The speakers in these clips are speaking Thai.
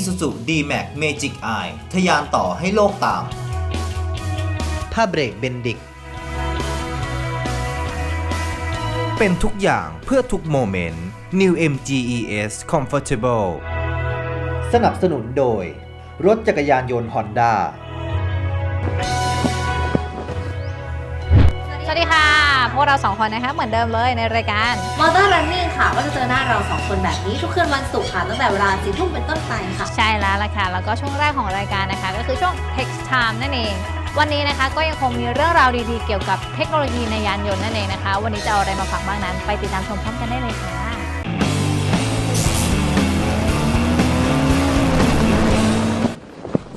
Isuzu D-Max Magic Eye ทะยานต่อให้โลกตาม ผ้าเบรกเบนดิก เป็นทุกอย่างเพื่อทุกโมเมนต์ New MGES Comfortable สนับสนุนโดย รถจักรยานยนต์ Honda สวัสดีค่ะ พวกเราสองคนนะคะ เหมือนเดิมเลยในรายการ มอเตอร์รันนิ่ง ค่ะ ก็จะเจอหน้าเราสองคนแบบนี้ทุกคืนวันศุกร์ค่ะ ตั้งแต่เวลาสี่ทุ่มเป็นต้นไปค่ะ ใช่แล้วล่ะค่ะ แล้วก็ช่วงแรกของรายการนะคะ ก็คือช่วง Tech Time นั่นเอง วันนี้นะคะก็ยังคงมีเรื่องราวดีๆ เกี่ยวกับเทคโนโลยีในยานยนต์นั่นเองนะคะ วันนี้จะเอาอะไรมาฝากบ้างนั้น ไปติดตามชมพร้อมกันได้เลยค่ะ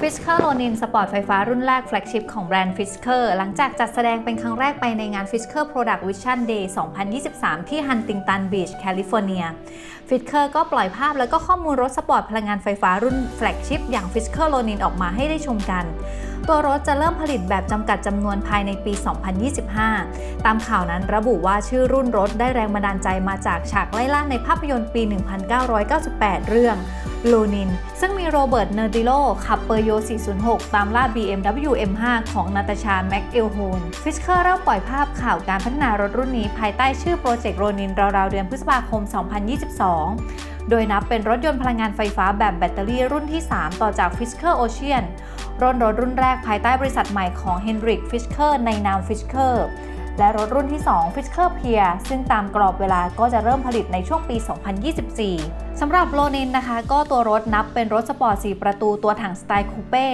ฟิสเคอร์โลนินสปอร์ตไฟฟ้ารุ่นแรกแฟลกชิพของแบรนด์ฟิสเคอร์หลังจากจัดแสดงเป็นครั้งแรกไปในงาน f i s k e r Product Vision Day 2023 ที่ฮันติงตันบีชแคลิฟอร์เนียฟิสเคอร์ก็ปล่อยภาพแล้วก็ข้อมูลรถสปอร์ตพลังงานไฟฟ้ารุ่นแฟลกชิพอย่างฟิสเคอร์โลนินออกมาให้ได้ชมกัน ตัวรถจะเริ่มผลิตแบบจำกัดจำนวนภายในปี 2025 ตามข่าวนั้นระบุว่าชื่อรุ่นรถได้แรงบันดาลใจมาจากฉากไล่ล่าในภาพยนตร์ปี 1998 เรื่อง ลูนิน ซึ่งมีโรเบิร์ต เนอร์ดิโลขับเปอร์โย 406 ตามล่า BMW M5 ของนาตาชา แม็กเอลโฮน ฟิสเคอร์เริ่มปล่อยภาพข่าวการพัฒนารถรุ่นนี้ภายใต้ชื่อโปรเจกต์โรนินราวๆเดือนพฤษภาคม 2022 โดยนับเป็นรถยนต์พลังงานไฟฟ้าแบบแบตเตอรี่รุ่นที่ 3 ต่อจาก Fisker Ocean รถรถรุ่นแรกภายใต้บริษัทใหม่ของ Hendrik Fisker ในนาม Fisker และรถรุ่นที่ 2 Fisker Pier ซึ่งตามกรอบเวลาก็จะเริ่มผลิตในช่วงปี 2024 สำหรับโลนินนะคะ ก็ตัวรถนับเป็นรถสปอร์ต 4 ประตูตัวถังสไตล์คูเป้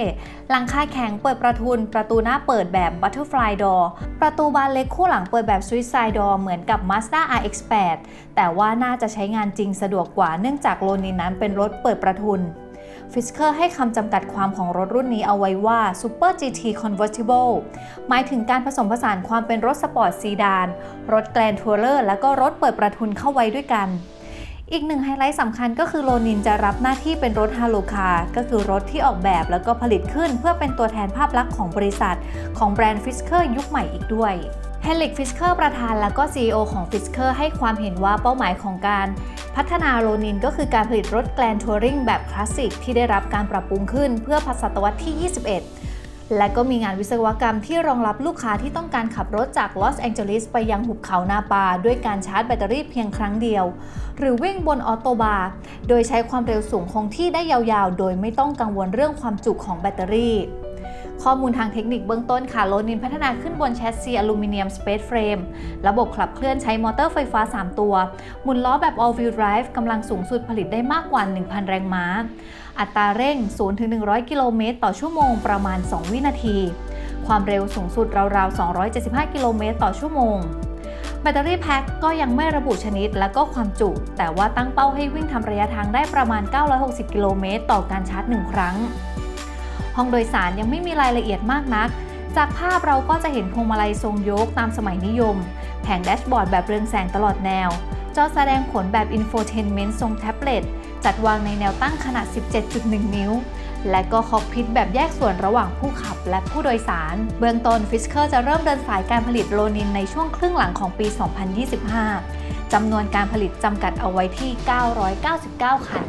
หลังคาแข็งเปิดประทุน ประตูหน้าเปิดแบบ Butterfly Door ประตูบานเล็กคู่หลังเปิดแบบ Suicide Door เหมือนกับ Mazda RX-8 แต่ว่าน่าจะใช้งานจริงสะดวกกว่าเนื่องจากโลนินนั้นเป็นรถเปิดประทุน ฟิสเคอร์ให้คำจำกัดความของรถรุ่นนี้เอาไว้ว่า Super GT Convertible หมายถึงการผสมผสานความเป็นรถสปอร์ตซีดาน รถแกรนทัวร์เลอร์และก็รถเปิดประทุนเข้าไว้ด้วยกัน อีกหนึ่งไฮไลท์สำคัญก็คือโลนินจะรับหน้าที่เป็นรถฮาโลคาร์ก็คือรถที่ออกแบบแล้วก็ผลิตขึ้น เพื่อเป็นตัวแทนภาพลักษณ์ของบริษัท ของแบรนด์ฟิสเคอร์ยุคใหม่อีกด้วย เฮลิกฟิสเคอร์ประธานและก็ CEO ของฟิสเคอร์ให้ความเห็นว่าเป้าหมายของการพัฒนาโลนินก็คือการผลิตรถแกลนทัวริงแบบคลาสสิกที่ได้รับการปรับปรุงขึ้นเพื่อศตวรรษที่ 21 และก็มีงานวิศวกรรมที่รองรับลูกค้าที่ต้องการขับรถจากลอสแองเจลิสไปยังหุบเขานาปา ด้วยการชาร์จแบตเตอรี่เพียงครั้งเดียว หรือวิ่งบนออโตบาร์โดยใช้ความเร็วสูงคงที่ได้ยาวๆ โดยไม่ต้องกังวลเรื่องความจุของแบตเตอรี่ ข้อมูลทางเทคนิคเบื้องต้นค่ะโลนินพัฒนาขึ้นบนแชสซีอลูมิเนียมสเปซเฟรมระบบขับเคลื่อนใช้มอเตอร์ไฟฟ้า 3 ตัว หมุนล้อแบบ all wheel drive กำลังสูงสุดผลิตได้มากกว่า 1,000 แรงม้า อัตราเร่ง 0-100 กิโลเมตรต่อชั่วโมงประมาณ 2 วินาที ความเร็วสูงสุดราวๆ 275 กิโลเมตรต่อชั่วโมงแบตเตอรี่แพ็คก็ยังไม่ระบุชนิดและก็ความจุ แต่ว่าตั้งเป้าให้วิ่งทำระยะทางได้ประมาณ 960 กิโลเมตรต่อการชาร์จ 1 ครั้ง ห้องโดยสารยังไม่มีรายละเอียดมากนัก จากภาพเราก็จะเห็นพวงมาลัยทรงโยกตามสมัยนิยม แผงแดชบอร์ดแบบเรืองแสงตลอดแนว จอแสดงผลแบบอินโฟเทนเมนต์ทรงแท็บเล็ตจัดวางในแนวตั้งขนาด 17.1 นิ้ว และก็คอกพิทแบบแยกส่วนระหว่างผู้ขับและผู้โดยสาร เบื้องต้นฟิสเคอร์จะเริ่มเดินสายการผลิตโลนินในช่วงครึ่งหลังของปี 2025 จำนวนการผลิตจำกัดเอาไว้ที่ 999 คัน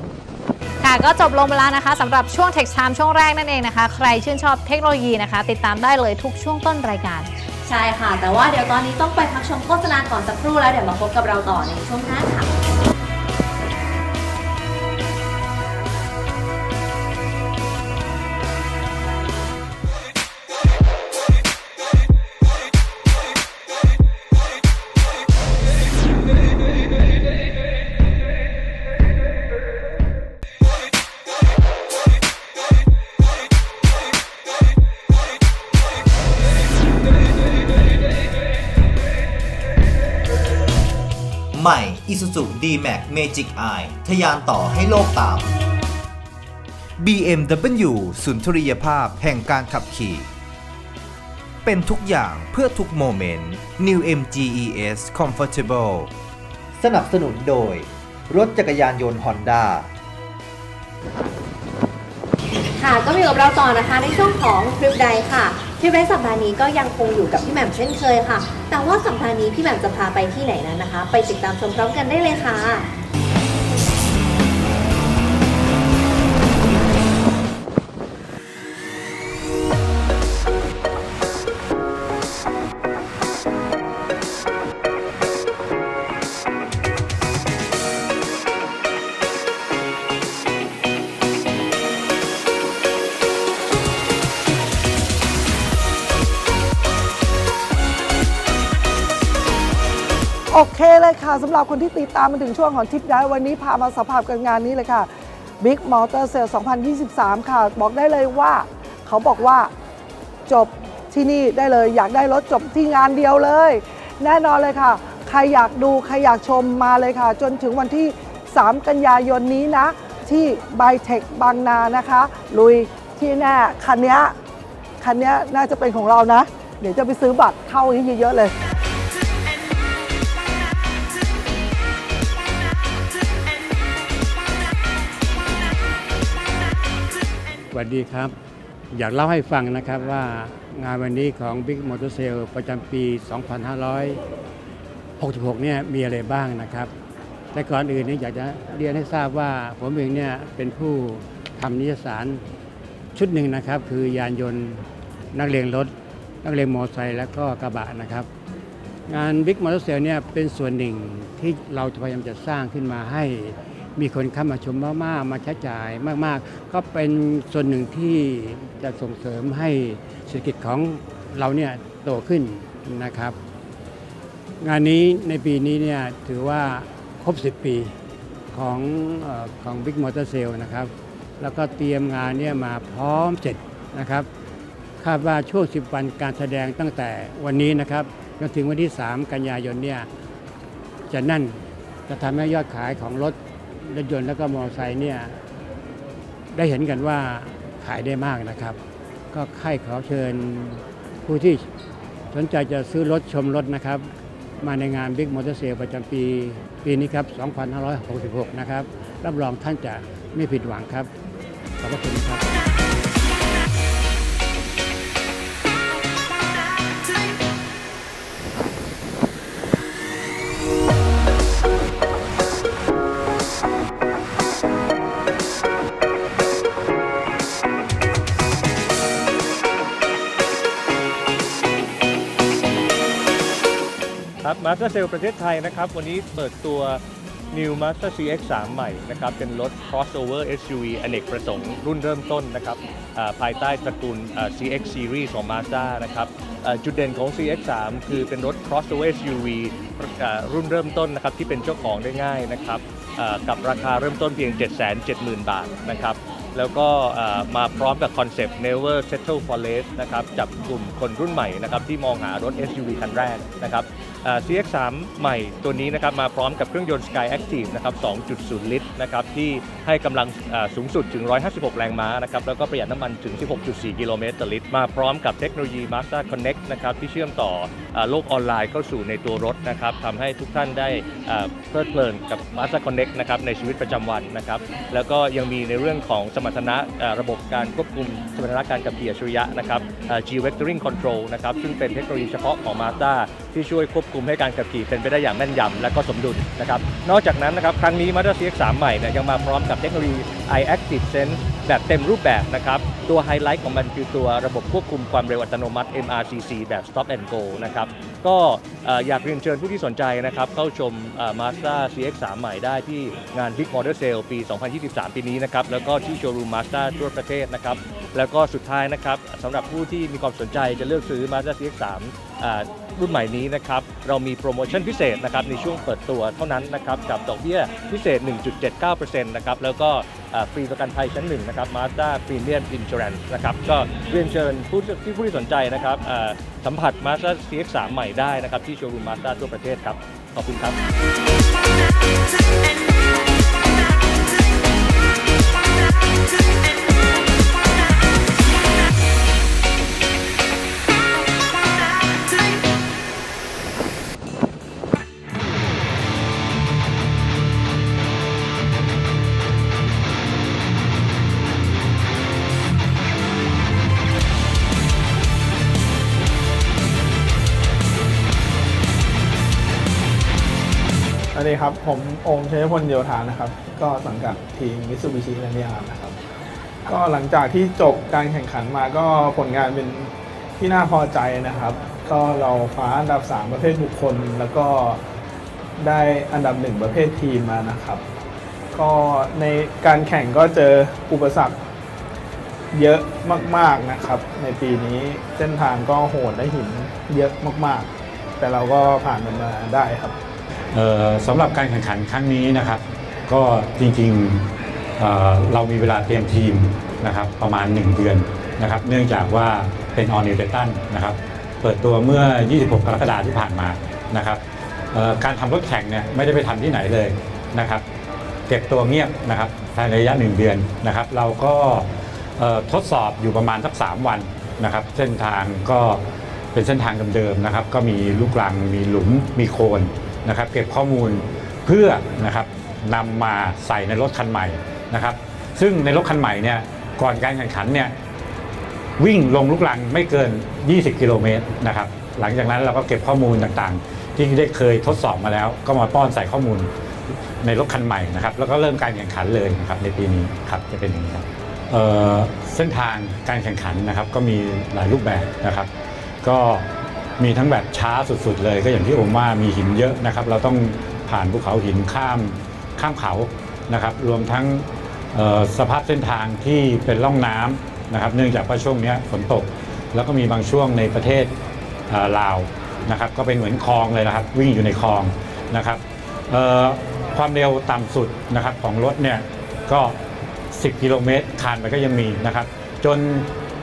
ค่ะก็จบลงไปแล้วนะคะสำหรับช่วง Tech Time ช่วงแรกนั่นเองนะคะ ใครชื่นชอบเทคโนโลยีนะคะ ติดตามได้เลยทุกช่วงต้นรายการ ใช่ค่ะ แต่ว่าเดี๋ยวตอนนี้ต้องไปพักชมโฆษณาก่อนสักครู่แล้วเดี๋ยวมาพบกับเราต่อในช่วงหน้าค่ะ Isuzu D-Max Magic Eye ทะยานต่อให้โลกตาม BMW สุนทรียภาพแห่งการขับขี่ เป็นทุกอย่างเพื่อทุกโมเมนต์ New MGES Comfortable สนับสนุนโดย รถจักรยานยนต์ Honda ค่ะก็มีกับเราต่อนะคะในช่วงของทริปใดค่ะ ทริปใดสัปดาห์นี้ก็ยังคงอยู่กับพี่แหม่มเช่นเคยค่ะ แต่ว่าสัปดาห์นี้พี่แหม่มจะพาไปที่ไหนนั้นนะคะ ไปติดตามชมพร้อมกันได้เลยค่ะำหรับคนที่ติดตามมาถึงช่วงของทิปได้วันนี้พามาสัมผัสกับงานนี้เลยค่ะ Big Motor Sale 2023 ค่ะ บอกได้เลยว่า เขาบอกว่าจบที่นี่ได้เลย อยากได้รถจบที่งานเดียวเลย แน่นอนเลยค่ะ ใครอยากดู ใครอยากชมมาเลยค่ะ จนถึงวันที่ 3 กันยายนนี้นะ ที่ไบเทคบางนานะคะ ลุยที่แน่คันนี้คันนี้น่าจะเป็นของเรานะ เดี๋ยวจะไปซื้อบัตรเข้าเยอะๆเลย วัสดีครับ อยากเล่าให้ฟังนะครับว่างานวันนี้ของ Big Motor Sale ประจำปี 2566 เนี่ยมีอะไรบ้างนะครับ แต่ก่อนอื่นนี่อยากจะเรียนให้ทราบว่าผมเองเนี่ยเป็นผู้ทำนิยสารชุดหนึ่งนะครับ คือยานยนต์นักเรียนรถ นักเรียนมอเตอร์ไซค์และก็กระบะนะครับ งาน Big Motor Sale เนี่ยเป็นส่วนหนึ่งที่เราพยายามจะสร้างขึ้นมาให้ มีคนเข้ามาชมมากๆ มาใช้จ่ายมากๆ ก็เป็นส่วนหนึ่งที่จะส่งเสริมให้เศรษฐกิจของเราเนี่ยโตขึ้นนะครับ งานนี้ในปีนี้เนี่ยถือว่าครบ 10 ปีของเออของ Big Motor Sale นะครับ แล้วก็เตรียมงานเนี่ยมาพร้อมเสร็จนะครับ คาดว่าช่วง 10 วันการแสดงตั้งแต่วันนี้นะครับจนถึงวันที่ 3 กันยายนเนี่ยจะนั่นจะทำให้ยอดขายของรถ รถยนต์แล้วก็มอเตอร์ไซค์เนี่ยได้เห็นกันว่าขายได้มากนะครับ ก็ใครขอเชิญผู้ที่สนใจจะซื้อรถชมรถนะครับ มาในงาน Big Motor Sale ประจำปี ปีนี้ครับ 2566 นะครับ รับรองท่านจะไม่ผิดหวังครับ ขอบพระคุณ Master Sale ประเทศไทยนะครับ วันนี้เปิดตัว New Master CX-3 ใหม่นะครับ เป็นรถ crossover SUV อเนกประสงค์รุ่นเริ่มต้นนะครับภายใต้ตระกูลอ่า CX Series ของ Mazda นะครับจุดเด่นของ CX-3 คือเป็นรถ crossover SUV อ่ารุ่นเริ่มต้นนะครับที่เป็นเจ้าของได้ง่ายนะครับกับราคาเริ่มต้นเพียง 770,000 บาทนะครับ แล้วก็มาพร้อมกับคอนเซปต์ never settle for less นะครับจับกลุ่มคนรุ่นใหม่นะครับที่มองหารถ SUV คันแรกนะครับ CX3 ใหม่ตัวนี้นะครับมาพร้อมกับเครื่องยนต์ Sky Active นะครับ 2.0 ลิตรนะครับที่ให้กำลังสูงสุดถึง 156 แรงม้านะครับแล้วก็ประหยัดน้ำมันถึง 16.4 กิโลเมตรต่อลิตร มาพร้อมกับเทคโนโลยี Mazda Connect นะครับที่เชื่อมต่อโลกออนไลน์เข้าสู่ในตัวรถนะครับทำให้ทุกท่านได้เพลิดเพลินกับ Mazda Connect นะครับในชีวิตประจำวันนะครับแล้วก็ยังมีในเรื่องของสมรรถนะระบบการควบคุมสมรรถนะการขับขี่อัจฉริยะนะครับ G Vectoring Control นะครับซึ่งเป็นเทคโนโลยีเฉพาะของ Mazda ที่ช่วยควบคุมให้การขับขี่เป็นไปได้อย่างแม่นยำและก็สมดุลนะครับนอกจากนั้นนะครับครั้งนี้ Mazda CX-3 ใหม่เนี่ยยังมาพร้อมกับเทคโนโลยี iActive Sense แบบเต็มรูปแบบนะครับ ตัวไฮไลท์ของมันคือตัวระบบควบคุมความเร็วอัตโนมัติ MRCC แบบ Stop and Go นะครับ ก็อยากเรียนเชิญผู้ที่สนใจนะครับ เข้าชม Mazda CX-3 ใหม่ได้ที่งาน Big Motor Sale ปี 2023 ปีนี้นะครับ แล้วก็ที่โชว์รูม Mazda ทั่วประเทศนะครับ แล้วก็สุดท้ายนะครับสำหรับผู้ที่มีความสนใจจะเลือกซื้อ Mazda CX-3 รุ่นใหม่นี้นะครับเรามีโปรโมชั่นพิเศษนะครับในช่วงเปิดตัวเท่านั้นนะครับกับดอกเบี้ยพิเศษ 1.79%นะครับแล้วก็ฟรีประกันภัยชั้นหนึ่งนะครับ Mazda Premium Insurance นะครับก็เรียนเชิญผู้ที่ผู้ที่สนใจนะครับสัมผัส Mazda CX-3 ใหม่ได้นะครับที่โชว์รูม Mazda ทั่วประเทศครับ ขอบคุณครับ ดีครับ ผมโอมชัยพลโยธานะครับ ก็สังกัดทีมมิ t ซูบิชิแลนด์ยานะครับ ก็หลังจากที่จบการแข่งขันมาก็ผลงานเป็นที่น่าพอใจนะครับ ก็เราคว้าอันดับ 3 ประเภทบุคคล แล้วก็ได้อันดับ 1 ประเภททีมมานะครับ ก็ในการแข่งก็เจออุปสรรคเยอะมาก ๆนะครับ ในปีนี้เส้นทางก็โหดและหินเยอะมากๆ แต่เราก็ผ่านมันมาได้ครับ สำหรับการแข่งขันครั้งนี้นะครับ ก็จริงๆเเรามีเวลาเตรียมทีมนะครับประมาณ 1 เดือนนะครับ เนื่องจากว่าเป็นออนิวเดตันนะครับ เปิดตัวเมื่อ 26 กรกฎาคมที่ผ่านมานะครับการทำรถแข่งเนี่ยไม่ได้ไปทำที่ไหนเลยนะครับเก็บตัวเงียบนะครับภายในระยะ 1 เดือนนะครับ เราก็ทดสอบอยู่ประมาณสัก 3 วันนะครับ เส้นทางก็เป็นเส้นทางเดิมๆนะครับ ก็มีลูกรังมีหลุมมีโคน นะครับเก็บข้อมูลเพื่อนะครับนำมาใส่ในรถคันใหม่นะครับ ซึ่งในรถคันใหม่เนี่ยก่อนการแข่งขันเนี่ยวิ่งลงลูกรังไม่เกิน 20 กิโลเมตรนะครับ หลังจากนั้นเราก็เก็บข้อมูลต่างๆ ที่ได้เคยทดสอบมาแล้ว ก็มาป้อนใส่ข้อมูลในรถคันใหม่นะครับ แล้วก็เริ่มการแข่งขันเลยนะครับในปีนี้ครับจะเป็นอย่างนี้ครับเส้นทางการแข่งขันนะครับก็มีหลายรูปแบบนะครับ ก็ มีทั้งแบบช้าสุดๆเลย ก็อย่างที่ผมว่ามีหินเยอะนะครับ เราต้องผ่านภูเขาหินข้ามข้ามเขานะครับ รวมทั้งสภาพเส้นทางที่เป็นร่องน้ำนะครับ เนื่องจากว่าช่วงนี้ฝนตก แล้วก็มีบางช่วงในประเทศเลาวนะครับ ก็เป็นเหมือนคลองเลยนะครับ วิ่งอยู่ในคลองนะครับความเร็วต่ำสุดนะครับของรถเนี่ยก็ 10 กิโลเมตรคานไปก็ยังมีนะครับ จน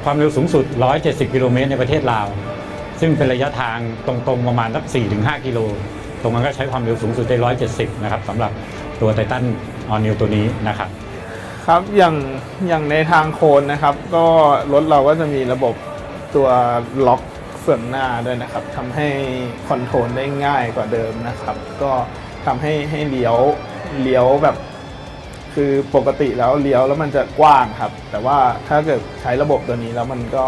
ความเร็วสูงสุด 170 กิโลเมตรในประเทศลาว ซึ่งเป็นระยะทางตรงๆประมาณสัก 4-5 กิโล ตรงนั้นก็ใช้ความเร็วสูงสุดได้ 170 นะครับสำหรับตัวไททันออนิวตัวนี้นะครับครับอย่างอย่างในทางโคนนะครับ ก็รถเราก็จะมีระบบตัวล็อกเฟืองหน้าด้วยนะครับทำให้คอนโทรลได้ง่ายกว่าเดิมนะครับ ก็ทำให้ให้เลี้ยวเลี้ยวแบบ คือปกติแล้วเลี้ยวแล้วมันจะกว้างครับ แต่ว่าถ้าเกิดใช้ระบบตัวนี้แล้วมันก็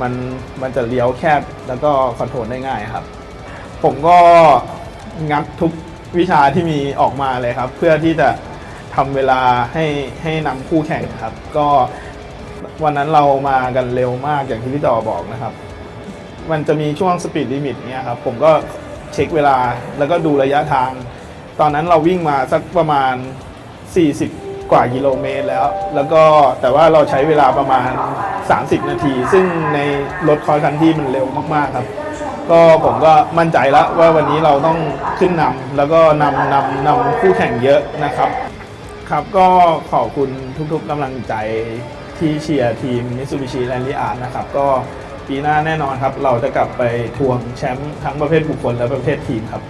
มันมันจะเลี้ยวแคบแล้วก็คอนโทรลได้ง่ายครับ ผมก็งัดทุกวิชาที่มีออกมาเลยครับ เพื่อที่จะทำเวลาให้ให้นำคู่แข่งครับ ก็วันนั้นเรามากันเร็วมากอย่างที่พี่ต่อบอกนะครับ มันจะมีช่วงสปีดลิมิตเนี่ยครับ ผมก็เช็คเวลาแล้วก็ดูระยะทาง ตอนนั้นเราวิ่งมาสักประมาณ 40 กว่ากิโลเมตรแล้ว แล้วก็แต่ว่าเราใช้เวลาประมาณ 30 นาที ซึ่งในรถคอยคันที่มันเร็วมากๆครับ ก็ผมก็มั่นใจแล้วว่าวันนี้เราต้องขึ้นนำแล้วก็นำนำนำคู่แข่งเยอะนะครับ ครับก็ขอบคุณทุกๆกำลังใจที่เชียร์ทีม Mitsubishi l a n d y a r t นะครับ ก็ปีหน้าแน่นอนครับ เราจะกลับไปทวงแชมป์ทั้งประเภทบุคคลและประเภททีมครับ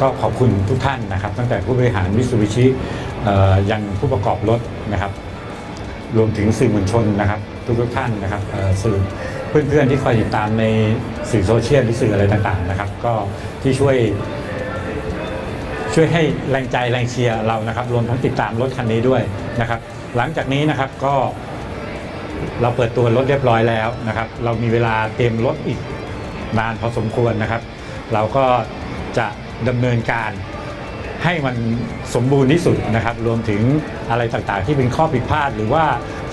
ก็ขอบคุณทุกท่านนะครับ ตั้งแต่ผู้บริหารมิ t ซูบิชิ ยันผู้ประกอบรถนะครับ รวมถึงสื่อมวลชนนะครับ ทุกทุกท่านนะครับสื่อเพื่อนๆที่คอยติดตามในสื่อโซเชียลหรือสื่ออะไรต่างๆนะครับ ก็ที่ช่วย ช่วยให้แรงใจแรงเชียร์เรานะครับ รวมทั้งติดตามรถคันนี้ด้วยนะครับ หลังจากนี้นะครับก็เราเปิดตัวรถเรียบร้อยแล้วนะครับ เรามีเวลาเตรียมรถอีกนานพอสมควรนะครับ เราก็จะดำเนินการ ให้มันสมบูรณ์ที่สุดนะครับ รวมถึงอะไรต่างๆ ที่เป็นข้อผิดพลาด หรือว่า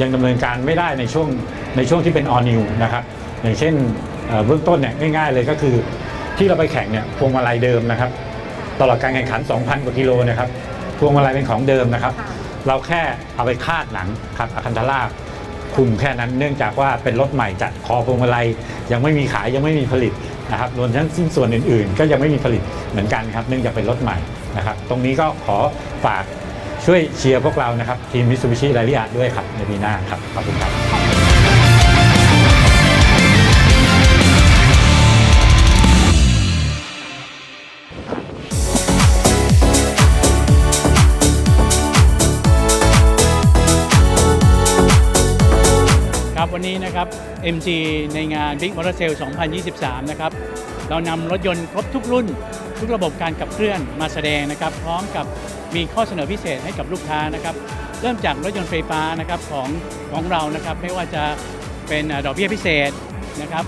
ยังดำเนินการไม่ได้ในช่วงในช่วงที่เป็นออนิวนะครับอย่างเช่นเอ่อเบื้องต้นเนี่ยง่ายๆเลยก็คือที่เราไปแข่งเนี่ยพวงมาลัยเดิมนะครับ ตลอดการแข่งขัน 2,000 กว่ากิโลนะครับพวงมาลัยเป็นของเดิมนะครับ เราแค่เอาไปคาดหนังครับอะคันธาราคุมแค่นั้นเนื่องจากว่าเป็นรถใหม่จัดคอพวงมาลัยยังไม่มีขายยังไม่มีผลิตนะครับรวมทั้งสิ้นส่วนอื่นๆ ก็ยังไม่มีผลิตเหมือนกันครับ เนื่องจากเป็นรถใหม่ นะครับตรงนี้ก็ขอฝากช่วยเชียร์พวกเรานะครับ ทีมมิสูบิชิไลลี่อาด้วยครับ ในปีหน้าครับ ขอบคุณครับครับวันนี้นะครับ MG ในงาน Big Motor Sale 2023 นะครับ เรานำรถยนต์ครบทุกรุ่น ทุกระบบการขับเคลื่อนมาแสดงนะครับ พร้อมกับมีข้อเสนอพิเศษให้กับลูกค้านะครับ เริ่มจากรถยนต์ไฟฟ้านะครับของของเรานะครับ ไม่ว่าจะเป็นดอกเบี้ยพิเศษนะครับ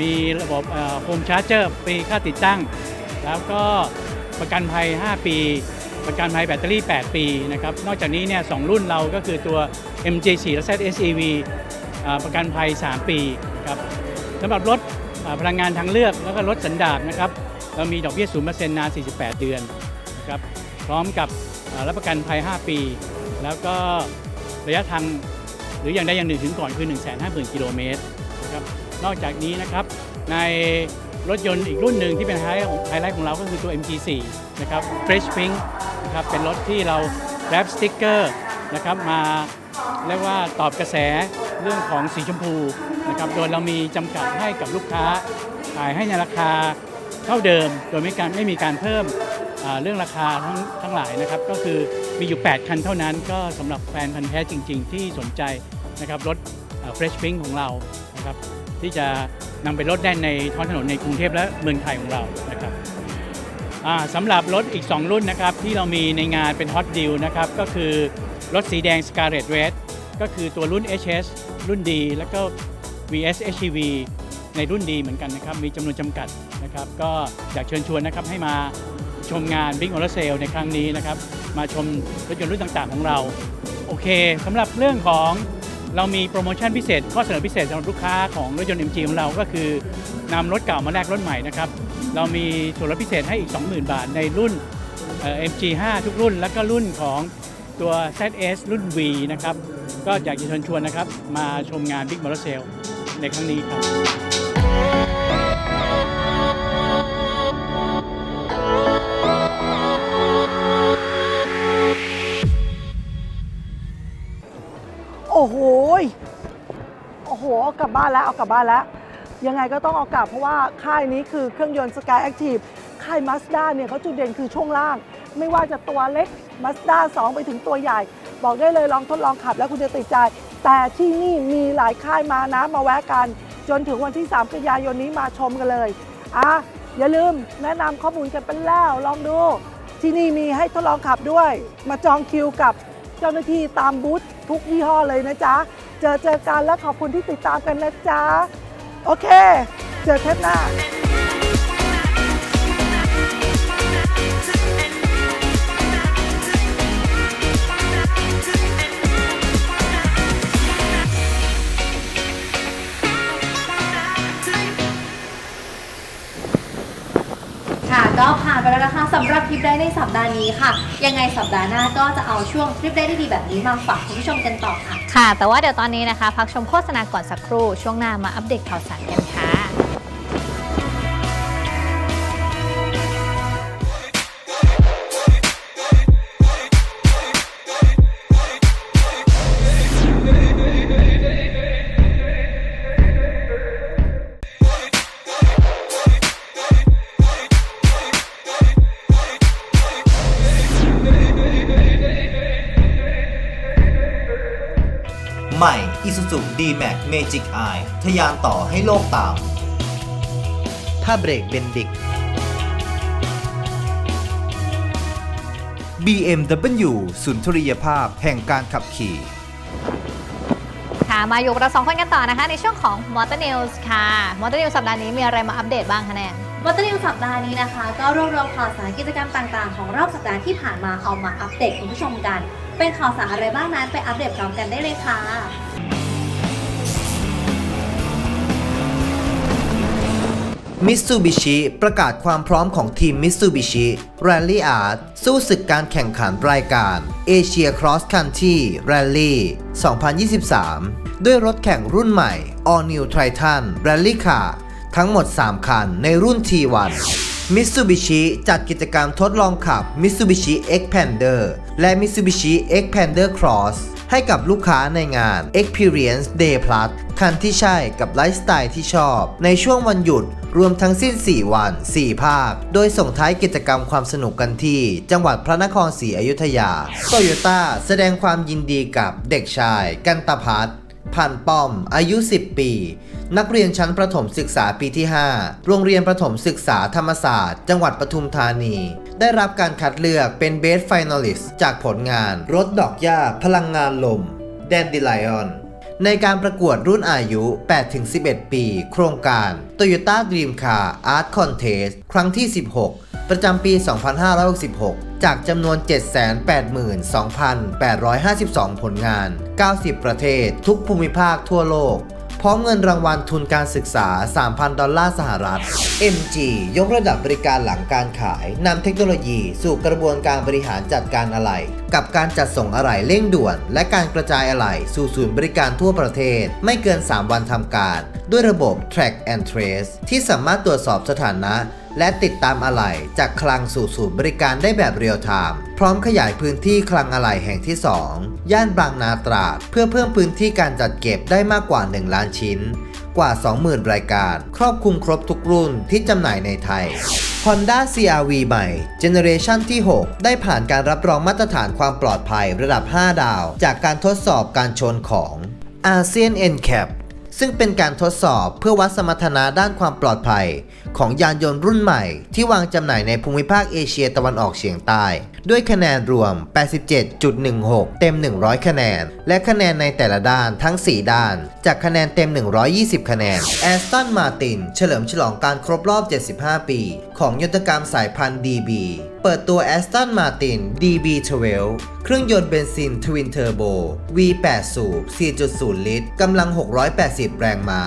มีระบบโฮมชาร์เจอร์ฟรีค่าติดตั้ง แล้วก็ประกันภัย 5 ปี ประกันภัยแบตเตอรี่ 8 ปีนะครับ นอกจากนี้เนี่ยสองรุ่นเราก็คือตัว MJ4 และ ZSEV อ่าประกันภัย 3 ปีครับสำหรับรถพลังงานทางเลือกแล้วก็รถสันดาปนะครับ เรามีดอกเบี้ย0%นเซนาน 48 เดือนนะครับพร้อมกับรับประกันภัย 5 ปี แล้วก็ระยะทางหรืออย่างใดอย่างหนึ่งถึงก่อนคือ 150,000 กิโลเมตรนะครับนอกจากนี้นะครับในรถยนต์อีกรุ่นหนึ่งที่เป็นไฮไลท์ของไฮไลท์ของเราก็คือตัว MG4 นะครับ Fresh Pink นะครับเป็นรถที่เราแรปสติ๊กเกอร์นะครับมาเรียกว่าตอบกระแสเรื่องของสีชมพูนะครับโดยเรามีจำกัดให้กับลูกค้าขายให้ในราคา เท่าเดิมโดยไม่การไม่มีการเพิ่มเรื่องราคาทั้งทั้งหลายนะครับ ก็คือมีอยู่ 8 คันเท่านั้น ก็สำหรับแฟนพันธ์แท้จริง ๆ ที่สนใจนะครับรถเฟรชพิงของเรานะครับที่จะนำไปลดได้ในท้องถนนในกรุงเทพและเมืองไทยของเรานะครับสำหรับรถอีก 2 รุ่นนะครับที่เรามีในงานเป็นฮอตดิ l นะครับก็คือรถสีแดง Scarlet Red ก็คือตัวรุ่น HS รุ่นดี แล้วก็ VS HEV ในรุ่นดีเหมือนกันนะครับ มีจำนวนจำกัด นะครับก็อยากเชิญชวนนะครับให้มาชมงาน Big Motor Sale ในครั้งนี้นะครับ มาชมรถยนต์รุ่นต่างๆของเรา โอเคสำหรับเรื่องของเรามีโปรโมชั่นพิเศษ ข้อเสนอพิเศษสำหรับลูกค้าของรถยนต์ MG ของเราก็คือนำรถเก่ามาแลกรถใหม่นะครับ เรามีส่วนลดพิเศษให้อีก 20,000 บาทในรุ่น MG5 ทุกรุ่น แล้วก็รุ่นของตัว ZS รุ่น V นะครับ ก็อยากจะเชิญชวนนะครับ มาชมงาน Big Motor Sale ในครั้งนี้ครับ อ้โหโอ้โหเอากลับบ้านแล้วเอากลับบ้านแล้ว ยังไงก็ต้องเอากลับเพราะว่าค่ายนี้คือเครื่องยนต์ Sky Active ค่าย Mazda เนี่ยเขาจุดเด่นคือช่วงล่าง ไม่ว่าจะตัวเล็ก Mazda 2 ไปถึงตัวใหญ่ บอกได้เลยลองทดลองขับแล้วคุณจะติดใจ แต่ที่นี่มีหลายค่ายมานะมาแวะกัน จนถึงวันที่3กันยายนนี้มาชมกันเลยอะอย่าลืมแนะนำข้อมูลกันเป็นแล้วลองดู ที่นี่มีให้ทดลองขับด้วย มาจองคิวกับ เจ้าหน้าที่ตามบูธทุกยี่ห้อเลยนะจ๊ะ เจอเจอกันและขอบคุณที่ติดตามกันนะจ๊ะ โอเค เจอเทปหน้า ก็ผ่านไปแล้วนะคะสำหรับทริปได้ในสัปดาห์นี้ค่ะ ยังไงสัปดาห์หน้าก็จะเอาช่วงทริปได้ดีๆแบบนี้มาฝากคุณผู้ชมกันต่อค่ะ ค่ะ แต่ว่าเดี๋ยวตอนนี้นะคะ พักชมโฆษณาก่อนสักครู่ ช่วงหน้ามาอัปเดตข่าวสารกัน Isuzu D-Max Magic Eye ทะยานต่อให้โลกตาม ถ้าเบรกเบนดิก BMW สุนทรียภาพแห่งการขับขี่ ค่ะ มาอยู่กับเราสองคนกันต่อนะคะ ในช่วงของ Motor News ค่ะ Motor News สัปดาห์นี้มีอะไรมาอัปเดตบ้างคะแนนมอเตอร์นิวสัปดาห์นี้นะคะ ก็รวบรวมข่าวสารกิจกรรมต่างๆ ของรอบสัปดาห์ที่ผ่านมาเอามาอัปเดตคุณผู้ชมกัน เป็นข่าวสารอะไรบ้างนั้นไปอัปเดตพร้อมกันได้เลยค่ะ มิตซูบิชิประกาศความพร้อมของทีมมิตซูบิชิ Rally Art สู้ศึกการแข่งขันรายการ Asia Cross Country Rally 2023 ด้วยรถแข่งรุ่นใหม่ All New Triton Rally Car ทั้งหมด 3 คันในรุ่น T1 Mitsubishi จัดกิจกรรมทดลองขับ Mitsubishi Xpander และ Mitsubishi Xpander Cross ให้กับลูกค้าในงาน Experience Day Plus คันที่ใช่กับไลฟ์สไตล์ที่ชอบ ในช่วงวันหยุดรวมทั้งสิ้น 4 วัน 4 ภาค โดยส่งท้ายกิจกรรมความสนุกกันที่ จังหวัดพระนครศรีอยุธยาโตโยต้าแสดงความยินดีกับเด็กชาย กันตพัฒน์พันป้อม อายุ 10 ปี นักเรียนชั้นประถมศึกษาปีที่ 5 โรงเรียนประถมศึกษาธรรมศาสตร์ จังหวัดปทุมธานี ได้รับการคัดเลือกเป็นเบสไฟนอลิสจากผลงาน รถดอกหญ้าพลังงานลม แดนดิไลออน ในการประกวดรุ่นอายุ 8-11 ปี โครงการ Toyota Dream Car Art Contest ครั้งที่ 16 ประจำปี 2566 จากจำนวน 782,852 ผลงาน 90 ประเทศ ทุกภูมิภาคทั่วโลก พร้อมเงินรางวัลทุนการศึกษา 3,000 ดอลลาร์สหรัฐ MG ยกระดับบริการหลังการขายนำเทคโนโลยีสู่กระบวนการบริหารจัดการอะไหล่กับการจัดส่งอะไหล่เร่งด่วน และการกระจายอะไหล่สู่ศูนย์บริการทั่วประเทศ ไม่เกิน 3 วันทำการ ด้วยระบบ Track and Trace ที่สามารถตรวจสอบสถานะ และติดตามอะไหล่จากคลังสู่ศูนย์บริการได้แบบเรียลไทม์พร้อมขยายพื้นที่คลังอะไหล่แห่งที่ 2 ย่านบางนาตราด เพื่อเพิ่มพื้นที่การจัดเก็บได้มากกว่า 1 ล้านชิ้น กว่า 20,000 รายการ ครอบคลุมครบทุกรุ่นที่จำหน่ายในไทย Honda CRV ใหม่ เจเนเรชันที่ 6 ได้ผ่านการรับรองมาตรฐานความปลอดภัยระดับ 5 ดาว จากการทดสอบการชนของ ASEAN NCAP ซึ่งเป็นการทดสอบเพื่อวัดสมรรถนะด้านความปลอดภัย ของยานยนต์รุ่นใหม่ที่วางจำหน่ายในภูมิภาคเอเชียตะวันออกเฉียงใต้ ด้วยคะแนนรวม 87.16 เต็ม 100 คะแนน และคะแนนในแต่ละด้านทั้ง 4 ด้าน จากคะแนนเต็ม 120 คะแนน Aston Martin เฉลิมฉลองการครบรอบ 75 ปี ของยนตกรรมสายพันธุ์ DB เปิดตัว Aston Martin DB12 เครื่องยนต์เบนซินทวินเทอร์โบ V8 สูบ 4.0 ลิตร กำลัง 680 แรงม้า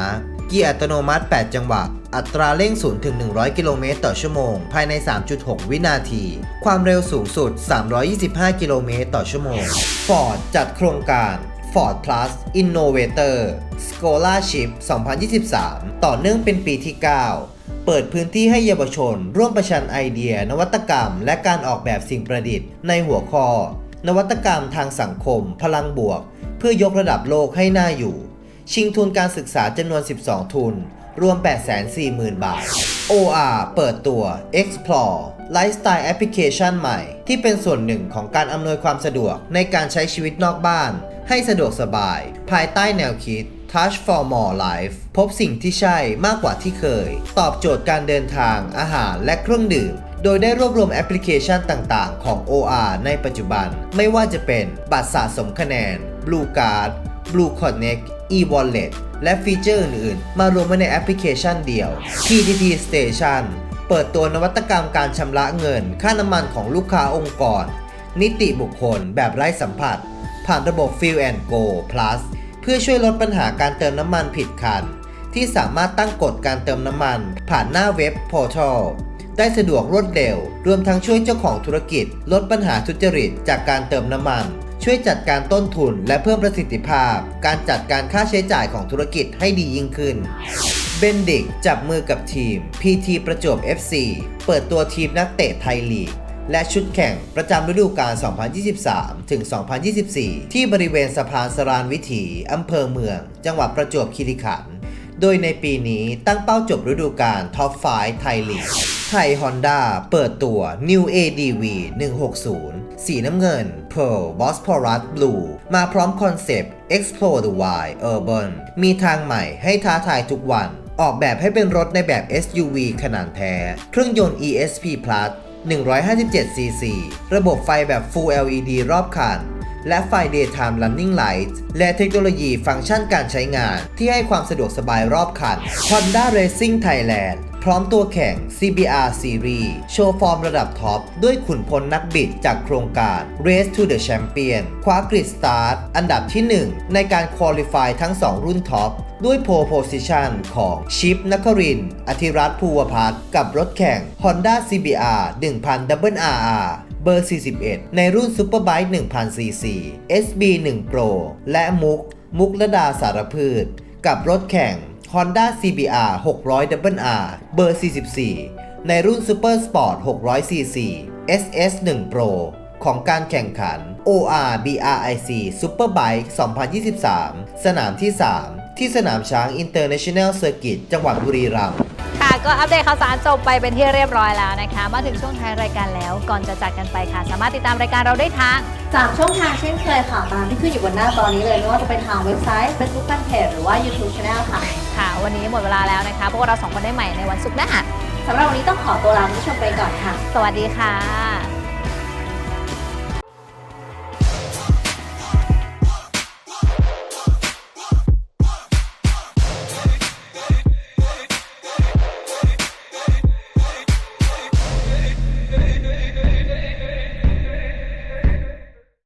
เกียร์อัตโนมัติ 8 จังหวะ อัตราเร่ง0ถึง 100 กิโลเมตรต่อชั่วโมง ภายใน 3.6 วินาที ความเร็วสูงสุด 325 กิโลเมตรต่อชั่วโมง Ford จัดโครงการ Ford Plus Innovator Scholarship 2023 ต่อเนื่องเป็นปีที่ 9 เปิดพื้นที่ให้เยาวชน ร่วมประชันไอเดีย นวัตกรรม และการออกแบบสิ่งประดิษฐ์ในหัวข้อ นวัตกรรมทางสังคม พลังบวก เพื่อยกระดับโลกให้น่าอยู่ ชิงทุนการศึกษาจำนวน 12 ทุน รวม 840,000 บาท OR เปิดตัว Explore Lifestyle Application ใหม่ ที่เป็นส่วนหนึ่งของการอำนวยความสะดวกในการใช้ชีวิตนอกบ้าน ให้สะดวกสบาย ภายใต้แนวคิด Touch for More Life พบสิ่งที่ใช่มากกว่าที่เคย ตอบโจทย์การเดินทาง อาหารและเครื่องดื่ม โดยได้รวบรวมแอปพลิเคชันต่างๆ ของ OR ในปัจจุบัน ไม่ว่าจะเป็นบัตรสะสมคะแนน Blue Card Blue Connect e-wallet และฟีเจอร์อื่นๆ มารวมไว้ในแอปพลิเคชันเดียว PTT Station เปิดตัวนวัตกรรมการชำระเงิน ค่าน้ำมันของลูกค้าองค์กร นิติบุคคลแบบไร้สัมผัส ผ่านระบบ Fill and Go Plus เพื่อช่วยลดปัญหาการเติมน้ำมันผิดคัน ที่สามารถตั้งกฎการเติมน้ำมัน ผ่านหน้าเว็บ Portal ได้สะดวกรวดเร็ว รวมทั้งช่วยเจ้าของธุรกิจ ลดปัญหาทุจริตจากการเติมน้ำมัน ช่วยจัดการต้นทุนและเพิ่มประสิทธิภาพ การจัดการค่าใช้จ่ายของธุรกิจให้ดียิ่งขึ้นเบนดิกจับมือกับทีม PT ประจวบ FC เปิดตัวทีมนักเตะไทยลีก และชุดแข่งประจำฤดูกาล 2023 ถึง 2024 ที่บริเวณสะพานสรานวิถีอำเภอเมือง จังหวัดประจวบคีรีขันธ์ โดยในปีนี้ตั้งเป้าจบฤดูกาลท็อป5ไทยลีก ไทยฮอนด้าเปิดตัว New ADV 160 สีน้ำเงิน Pearl Bosporus Blue มาพร้อมคอนเซปต์ Explore the Wild Urban มีทางใหม่ให้ท้าทายทุกวัน ออกแบบให้เป็นรถในแบบ SUV ขนาดแท้ เครื่องยนต์ ESP Plus 157cc ระบบไฟแบบ Full LED รอบคัน และไฟ Daytime Running Light และเทคโนโลยีฟังก์ชันการใช้งาน ที่ให้ความสะดวกสบายรอบคัน Honda Racing Thailand พร้อมตัวแข่ง CBR Series โชว์ฟอร์มระดับท็อป ด้วยขุนพลนักบิดจากโครงการ Race to the Champion คว้ากริดสตาร์ทอันดับที่ 1 ในการคุริฟายทั้ง 2 รุ่นท็อป ด้วยโพ l โพซิชันของชิปนครินอธิรัตน์ภูวพัฒน์กับรถแข่ง Honda CBR 1000 Double RR เบอร์ 41 ในรุ่น Superbike 1000 cc SB 1 Pro และมุก มุกระดาสารพืช กับรถแข่ง Honda CBR 600R เบอร์ 44 ในรุ่น Super Sport 600 cc SS 1 Pro ของการแข่งขัน OR BRIC Superbike 2023 สนามที่ 3 ที่สนามช้าง International Circuit จังหวัดบุรีรัมย์ ค่ะ ก็อัปเดตข่าวสารจบไปเป็นที่เรียบร้อยแล้วนะคะ มาถึงช่วงท้ายรายการแล้ว ก่อนจะจากกันไปค่ะ สามารถติดตามรายการเราได้ทางสามช่องทางเช่นเคยค่ะ ตามที่ขึ้นอยู่บนหน้าตอนนี้เลยไม่ว่าจะเป็นทางเว็บไซต์ Facebook Fanpage หรือว่า YouTube Channel ค่ะ ค่ะ วันนี้หมดเวลาแล้วนะคะ พวกเราสองคนได้ใหม่ในวันศุกร์หน้าสำหรับวันนี้ต้องขอตัวลาคุณผู้ชมไปก่อนค่ะ สวัสดีค่ะ